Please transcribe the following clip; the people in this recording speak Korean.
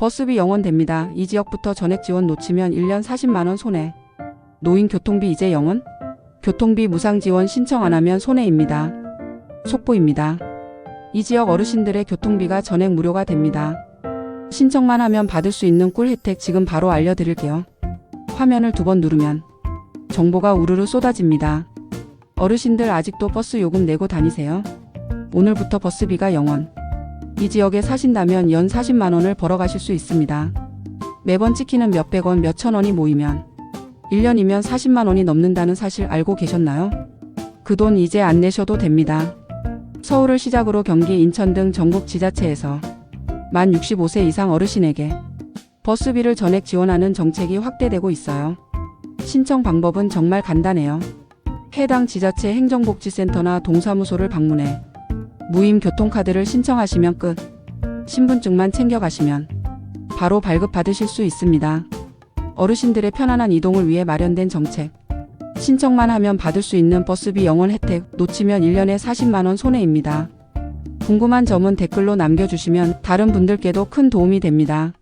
버스비 영원됩니다. 이 지역부터 전액 지원 놓치면 1년 40만원 손해. 노인 교통비 이제 영원? 교통비 무상 지원 신청 안 하면 손해입니다. 속보입니다. 이 지역 어르신들의 교통비가 전액 무료가 됩니다. 신청만 하면 받을 수 있는 꿀 혜택 지금 바로 알려드릴게요. 화면을 두 번 누르면 정보가 우르르 쏟아집니다. 어르신들 아직도 버스 요금 내고 다니세요? 오늘부터 버스비가 영원. 이 지역에 사신다면 연 40만 원을 벌어가실 수 있습니다. 매번 찍히는 몇백 원, 몇천 원이 모이면 1년이면 40만 원이 넘는다는 사실 알고 계셨나요? 그 돈 이제 안 내셔도 됩니다. 서울을 시작으로 경기, 인천 등 전국 지자체에서 만 65세 이상 어르신에게 버스비를 전액 지원하는 정책이 확대되고 있어요. 신청 방법은 정말 간단해요. 해당 지자체 행정복지센터나 동사무소를 방문해 무임 교통카드를 신청하시면 끝. 신분증만 챙겨가시면 바로 발급받으실 수 있습니다. 어르신들의 편안한 이동을 위해 마련된 정책. 신청만 하면 받을 수 있는 버스비 영원 혜택 놓치면 1년에 40만원 손해입니다. 궁금한 점은 댓글로 남겨주시면 다른 분들께도 큰 도움이 됩니다.